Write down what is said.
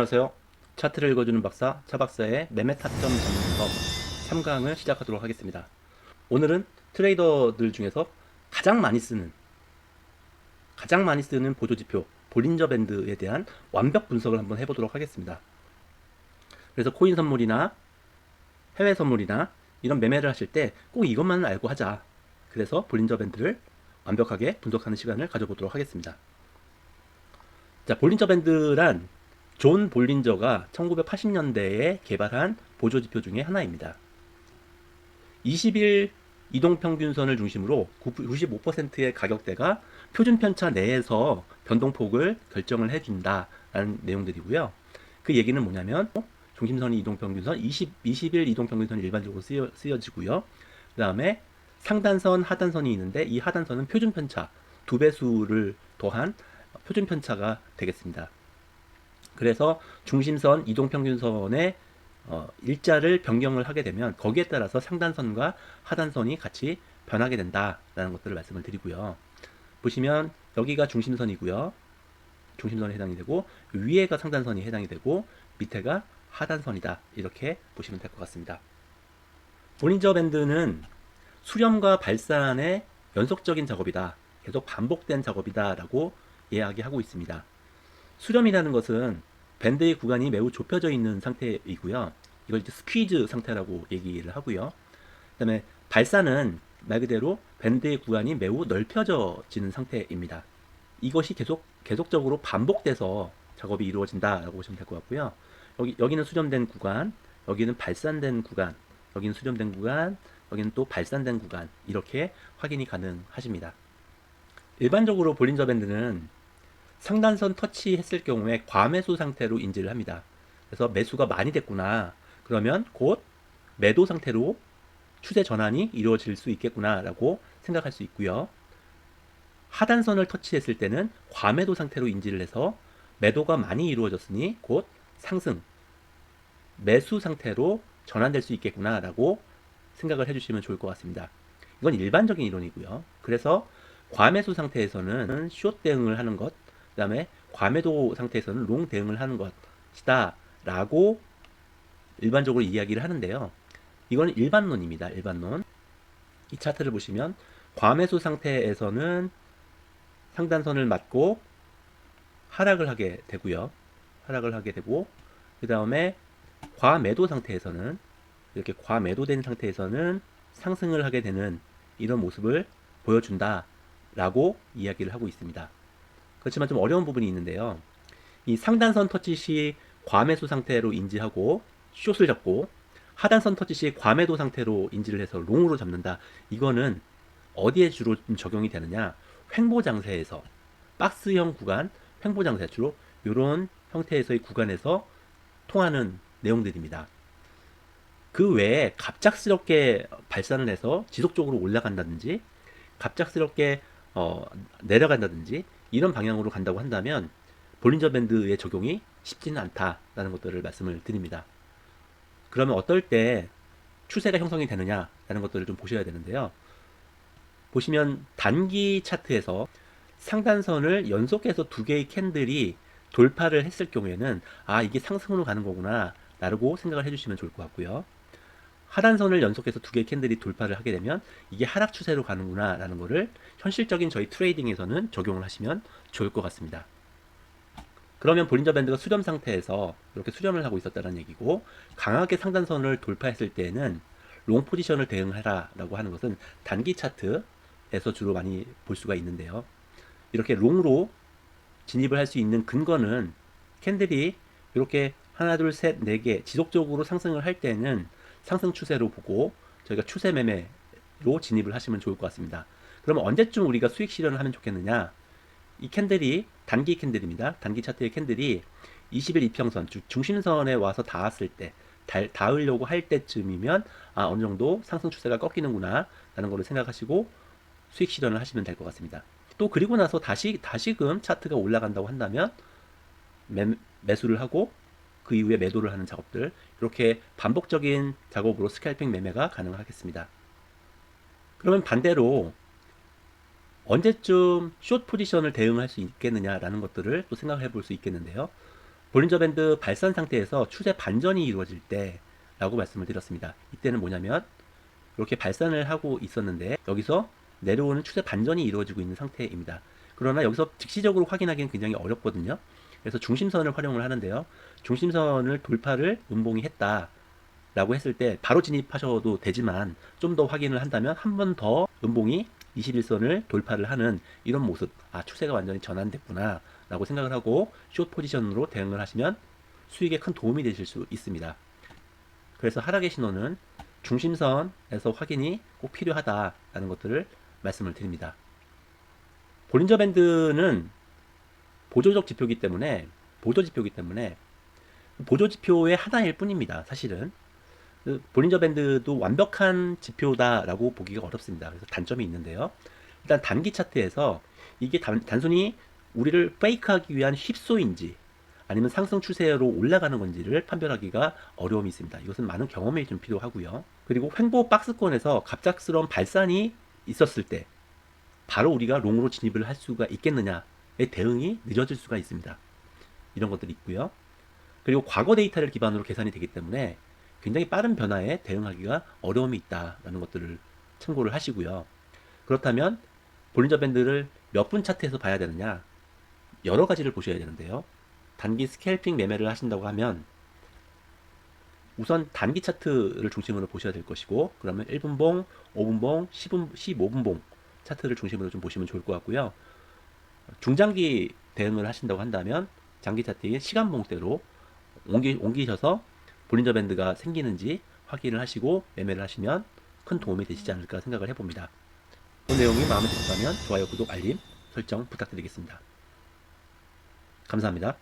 안녕하세요. 차트를 읽어주는 박사, 차 박사의 매매 타점 전문법 3강을 시작하도록 하겠습니다. 오늘은 트레이더들 중에서 가장 많이 쓰는, 가장 많이 쓰는 보조지표, 볼린저 밴드에 대한 완벽 분석을 한번 해보도록 하겠습니다. 그래서 코인 선물이나 해외 선물이나 이런 매매를 하실 때 꼭 이것만 알고 하자. 그래서 볼린저 밴드를 완벽하게 분석하는 시간을 가져보도록 하겠습니다. 자, 볼린저 밴드란 존 볼린저가 1980년대에 개발한 보조지표 중에 하나입니다. 20일 이동평균선을 중심으로 95%의 가격대가 표준 편차 내에서 변동폭을 결정을 해준다라는 내용들이고요. 그 얘기는 뭐냐면 중심선이 이동평균선, 20, 20일 이동평균선이 일반적으로 쓰여, 쓰여지고요. 그 다음에 상단선, 하단선이 있는데 이 하단선은 표준 편차 두 배수를 더한 표준 편차가 되겠습니다. 그래서 중심선 이동평균선의 어, 일자를 변경을 하게 되면 거기에 따라서 상단선과 하단선이 같이 변하게 된다라는 것들을 말씀을 드리고요. 보시면 여기가 중심선이고요. 중심선에 해당이 되고 위에가 상단선이 해당이 되고 밑에가 하단선이다. 이렇게 보시면 될 것 같습니다. 볼린저 밴드는 수렴과 발산의 연속적인 작업이다. 계속 반복된 작업이다라고 이야기하고 있습니다. 수렴이라는 것은 밴드의 구간이 매우 좁혀져 있는 상태이고요. 이걸 이제 스퀴즈 상태라고 얘기를 하고요. 그다음에 발산은 말 그대로 밴드의 구간이 매우 넓혀져지는 상태입니다. 이것이 계속 계속적으로 반복돼서 작업이 이루어진다라고 보시면 될 것 같고요. 여기 여기는 수렴된 구간, 여기는 발산된 구간, 여기는 수렴된 구간, 여기는 또 발산된 구간 이렇게 확인이 가능하십니다. 일반적으로 볼린저 밴드는 상단선 터치했을 경우에 과매수 상태로 인지를 합니다. 그래서 매수가 많이 됐구나. 그러면 곧 매도 상태로 추세 전환이 이루어질 수 있겠구나라고 생각할 수 있고요. 하단선을 터치했을 때는 과매도 상태로 인지를 해서 매도가 많이 이루어졌으니 곧 상승, 매수 상태로 전환될 수 있겠구나라고 생각을 해주시면 좋을 것 같습니다. 이건 일반적인 이론이고요. 그래서 과매수 상태에서는 숏 대응을 하는 것, 그 다음에 과매도 상태에서는 롱 대응을 하는 것이다 라고 일반적으로 이야기를 하는데요. 이건 일반론입니다. 일반론. 이 차트를 보시면 과매수 상태에서는 상단선을 맞고 하락을 하게 되고요. 하락을 하게 되고 그 다음에 과매도 상태에서는 이렇게 과매도된 상태에서는 상승을 하게 되는 이런 모습을 보여준다 라고 이야기를 하고 있습니다. 그렇지만 좀 어려운 부분이 있는데요. 이 상단선 터치 시 과매수 상태로 인지하고 숏을 잡고 하단선 터치 시 과매도 상태로 인지를 해서 롱으로 잡는다. 이거는 어디에 주로 좀 적용이 되느냐? 횡보 장세에서 박스형 구간, 횡보 장세 주로 이런 형태에서의 구간에서 통하는 내용들입니다. 그 외에 갑작스럽게 발산을 해서 지속적으로 올라간다든지 갑작스럽게 어, 내려간다든지 이런 방향으로 간다고 한다면 볼린저 밴드의 적용이 쉽지는 않다라는 것들을 말씀을 드립니다. 그러면 어떨 때 추세가 형성이 되느냐라는 것들을 좀 보셔야 되는데요. 보시면 단기 차트에서 상단선을 연속해서 두 개의 캔들이 돌파를 했을 경우에는 아 이게 상승으로 가는 거구나 라고 생각을 해주시면 좋을 것 같고요. 하단선을 연속해서 두 개의 캔들이 돌파를 하게 되면 이게 하락 추세로 가는구나 라는 것을 현실적인 저희 트레이딩에서는 적용을 하시면 좋을 것 같습니다. 그러면 볼린저 밴드가 수렴 상태에서 이렇게 수렴을 하고 있었다는 얘기고 강하게 상단선을 돌파했을 때는 롱 포지션을 대응하라 라고 하는 것은 단기 차트에서 주로 많이 볼 수가 있는데요. 이렇게 롱으로 진입을 할 수 있는 근거는 캔들이 이렇게 하나, 둘, 셋, 네 개 지속적으로 상승을 할 때는 상승 추세로 보고 저희가 추세 매매로 진입을 하시면 좋을 것 같습니다. 그러면 언제쯤 우리가 수익 실현을 하면 좋겠느냐? 이 캔들이 단기 캔들입니다. 단기 차트의 캔들이 20일 이평선, 중심선에 와서 닿았을 때, 달, 닿으려고 할 때쯤이면 아 어느 정도 상승 추세가 꺾이는구나 라는 것을 생각하시고 수익 실현을 하시면 될 것 같습니다. 또 그리고 나서 다시 다시금 차트가 올라간다고 한다면 매, 매수를 하고 그 이후에 매도를 하는 작업들 이렇게 반복적인 작업으로 스캘핑 매매가 가능하겠습니다. 그러면 반대로 언제쯤 숏 포지션을 대응할 수 있겠느냐라는 것들을 또 생각해 볼 수 있겠는데요. 볼린저 밴드 발산 상태에서 추세 반전이 이루어질 때라고 말씀을 드렸습니다. 이때는 뭐냐면 이렇게 발산을 하고 있었는데 여기서 내려오는 추세 반전이 이루어지고 있는 상태입니다. 그러나 여기서 즉시적으로 확인하기는 굉장히 어렵거든요. 그래서 중심선을 활용을 하는데요. 중심선을 돌파를 음봉이 했다 라고 했을 때 바로 진입하셔도 되지만 좀 더 확인을 한다면 한 번 더 음봉이 21선을 돌파를 하는 이런 모습, 아 추세가 완전히 전환됐구나 라고 생각을 하고 숏 포지션으로 대응을 하시면 수익에 큰 도움이 되실 수 있습니다. 그래서 하락의 신호는 중심선에서 확인이 꼭 필요하다라는 것들을 말씀을 드립니다. 볼린저 밴드는 보조적 지표이기 때문에 보조 지표이기 때문에 보조 지표의 하나일 뿐입니다. 사실은 그 볼린저 밴드도 완벽한 지표다라고 보기가 어렵습니다. 그래서 단점이 있는데요. 일단 단기 차트에서 이게 단, 단순히 우리를 페이크하기 위한 휩소인지 아니면 상승 추세로 올라가는 건지를 판별하기가 어려움이 있습니다. 이것은 많은 경험이 좀 필요하고요. 그리고 횡보 박스권에서 갑작스러운 발산이 있었을 때 바로 우리가 롱으로 진입을 할 수가 있겠느냐의 대응이 늦어질 수가 있습니다. 이런 것들이 있고요. 그리고 과거 데이터를 기반으로 계산이 되기 때문에 굉장히 빠른 변화에 대응하기가 어려움이 있다라는 것들을 참고를 하시고요. 그렇다면 볼린저 밴드를 몇 분 차트에서 봐야 되느냐? 여러 가지를 보셔야 되는데요. 단기 스캘핑 매매를 하신다고 하면 우선 단기 차트를 중심으로 보셔야 될 것이고 그러면 1분봉, 5분봉, 10분, 15분봉 차트를 중심으로 좀 보시면 좋을 것 같고요. 중장기 대응을 하신다고 한다면 장기 차트의 시간 봉대로 옮기, 옮기셔서 볼린저 밴드가 생기는지 확인을 하시고 매매를 하시면 큰 도움이 되시지 않을까 생각을 해봅니다. 본 내용이 마음에 드셨다면 좋아요, 구독, 알림 설정 부탁드리겠습니다. 감사합니다.